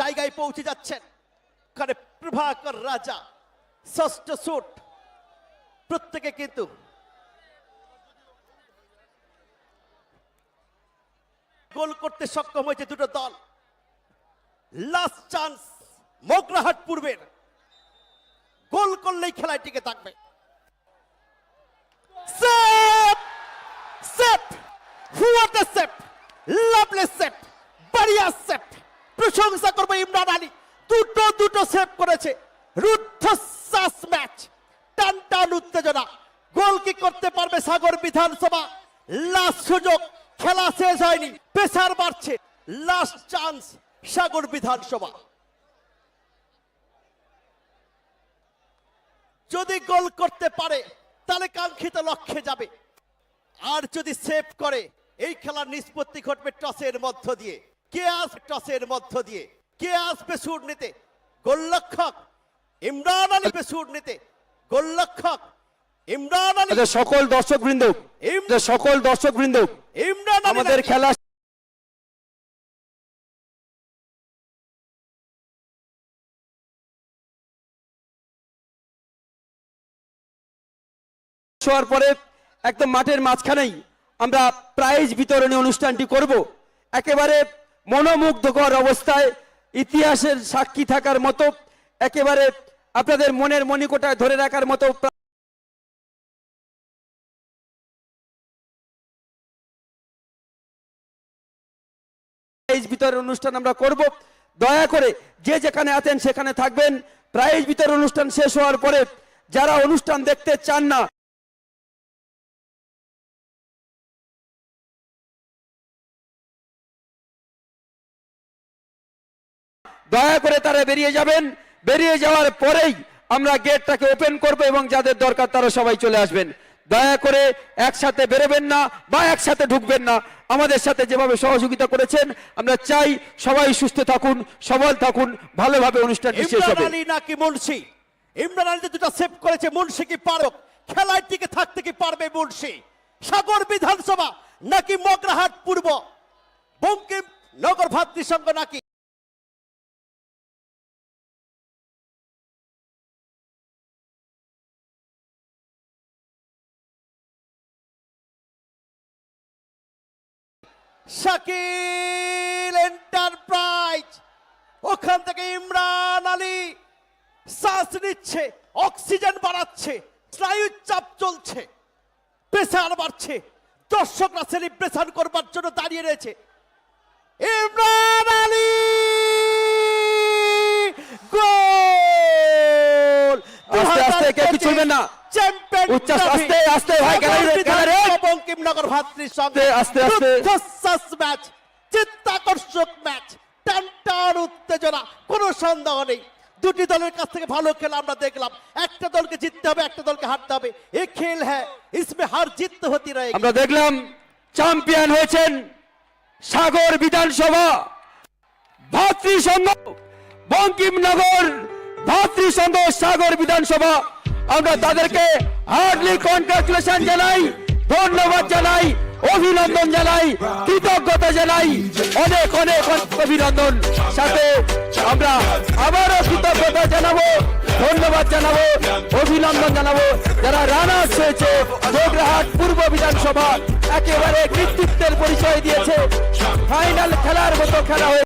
জায়গায় পৌঁছে যাচ্ছেন। ওখানে প্রভাকর রাজা, ষষ্ঠ সুট, প্রত্যেকে কিন্তু গোল করতে সক্ষম হয়েছে দুটো দল। লাস্ট চান্স মগরাহাট পূর্বের। গোল করলেই খেলায় টিকে থাকবে। সেভ হোয়াট এ সেভ প্রশংসা করব ইমরান আলী। দুটো দুটো সেভ করেছে। রুদ্ধশ্বাস ম্যাচ উত্তেজনা। গোল কি করতে পারবে সাগর বিধানসভা? লাস্ট সুযোগ। খেলা শেষ হয়নি। বাড়ছে। লাস্ট চান্স সাগর বিধানসভা। যদি গোল করতে পারে, তাহলে কাঙ্ক্ষিত লক্ষ্যে যাবে। আর যদি সেভ করে, এই খেলার নিষ্পত্তি ঘটবে টসের মধ্য দিয়ে। কে আসবে টসের মধ্য দিয়ে কে আসবে সুর নিতে গোলরক্ষক ইমরান আলী সুর নিতে গোলরক্ষক ইমরান আলী সকল দর্শক বৃন্দ সকল দর্শক বৃন্দ ইমরান আমাদের খেলা হওয়ার পরে একদম মাঠের মাঝখানেই আমরা প্রাইজ বিতরণী অনুষ্ঠানটি করব। একেবারে মনোমুগ্ধকর অবস্থায় ইতিহাসের সাক্ষী থাকার মতো, একেবারে আপনাদের মনের মণিকোটায় ধরে রাখার মতো প্রাইজ বিতরণ অনুষ্ঠান আমরা করব। দয়া করে যে যেখানে আছেন সেখানে থাকবেন। প্রাইজ বিতরণ অনুষ্ঠান শেষ হওয়ার পরে যারা অনুষ্ঠান দেখতে চান না দয়া করে তারা বেরিয়ে যাবেন। বেরিয়ে যাওয়ার পরেই আমরা গেটটাকে ওপেন করব এবং যাদের দরকার তারা সবাই চলে আসবেন। দয়া করে একসাথে বেরোবেন না বা একসাথে ঢুকবেন না। আমাদের সাথে যেভাবে সহযোগিতা করেছেন আমরা চাই সবাই সুস্থ থাকুন সবল থাকুন ভালোভাবে অনুষ্ঠানটি শেষ ইমরান হবে। আলী নাকি মুন্সি? ইমরান আলী দুটো সেভ করেছে মুন্সি কি পারক? খেলায় টিকে থাকতে কি পারবে মুন্সি? সাগর বিধানসভা নাকি মগরাহাট পূর্ব? বঙ্কিম নগর ভাতৃসংঘ নাকি শাকিল এন্টারপ্রাইজ ওখান থেকে ইমরান আলী শ্বাস নিচ্ছে অক্সিজেন বাড়াচ্ছে স্নায়ুর চাপ চলছে প্রেসার বাড়ছে দর্শকরা সেলিব্রেশন করবার জন্য দাঁড়িয়ে রয়েছে ইমরান আলী গোল আস্তে, আস্তে, কেউ কিছু না। চ্যাম্পিয়ন আস্তে, আস্তে, ভাই, গ্যালারি, গ্যালারি। বঙ্কিমনগর ভাতৃসংঘ আস্তে, আস্তে, আস্তে। ম্যাচ চিত্তাকর্ষক ম্যাচ টান টান উত্তেজনা কোনো সন্দেহ নেই। দুটি দলের কাছ থেকে ভালো খেলা আমরা দেখলাম। একটা দলকে জিততে হবে একটা দলকে হারতে হবে। এই খেল হ্যাঁ ইসমে হার জিত হতি রয়ে আমরা দেখলাম চ্যাম্পিয়ন হয়েছেন সাগর বিধানসভা ভাতৃ ভাতৃসংঘ বঙ্কিমনগর ভাতৃসংঘ সাগর বিধানসভা। আমরা তাদেরকে হার্ডলি কনগ্রাচুলেশন জানাই। ধন্যবাদ জানাই, অভিনন্দন জানাই, কৃতজ্ঞতা জানাই, অনেক অনেক অভিনন্দন। সাথে আমরা আবারও কৃতজ্ঞতা জানাব, ধন্যবাদ জানাব, অভিনন্দন জানাব। যারা রানার্স হয়েছে যোগরাহাট পূর্ব বিধানসভা, একেবারে কৃতিত্বের পরিচয় দিয়েছে। ফাইনাল খেলার মতো খেলা হয়েছে।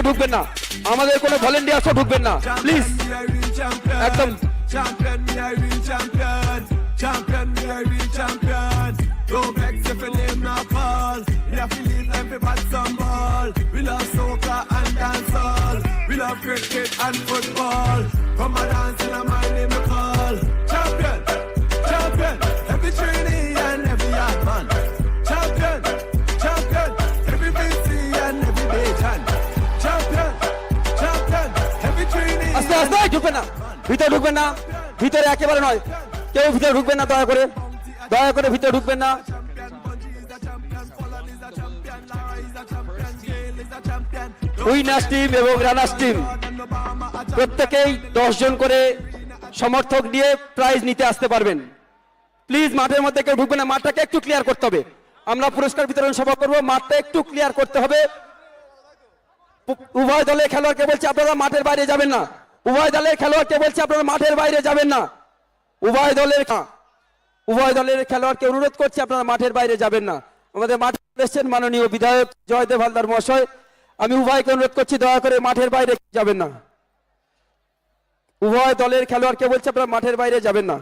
কেউ ঢুকবেন না আমাদের কোনো ঢুকবেন না প্লিজ একদম champion, I champion. Champion, I champion. If name not We ball. We love soccer and dancehall. We love cricket and football. ঢুকবেন না। ভিতরে ঢুকবেন না। ভিতরে একেবারে নয়। কেউ ভিতরে ঢুকবেন না, দয়া করে। দয়া করে ভিতরে ঢুকবেন না। উইনার্স টিম এবং রানার্স টিম, প্রত্যেকেই দশ জন করে সমর্থক নিয়ে প্রাইজ নিতে আসতে পারবেন। প্লিজ মাঠের মধ্যে কেউ ঢুকবে না। মাঠটাকে একটু ক্লিয়ার করতে হবে। আমরা পুরস্কার বিতরণ সভা করব। মাঠটা একটু ক্লিয়ার করতে হবে। উভয় দলের খেলোয়াড়কে বলছে, আপনারা মাঠের বাইরে যাবেন না। উভয় দলের খেলোয়াড়কে বলছে, আপনারা মাঠের বাইরে যাবেন না। উভয় দলের উভয় দলের খেলোয়াড়কে অনুরোধ করছে, আপনারা মাঠের বাইরে যাবেন না। আমাদের মাঠে এসেছেন মাননীয় বিধায়ক জয়দেব হালদার মহাশয়। আমি উভয়কে অনুরোধ করছি, দয়া করে মাঠের বাইরে যাবেন না। উভয় দলের খেলোয়াড়কে বলছে, আপনারা মাঠের বাইরে যাবেন না।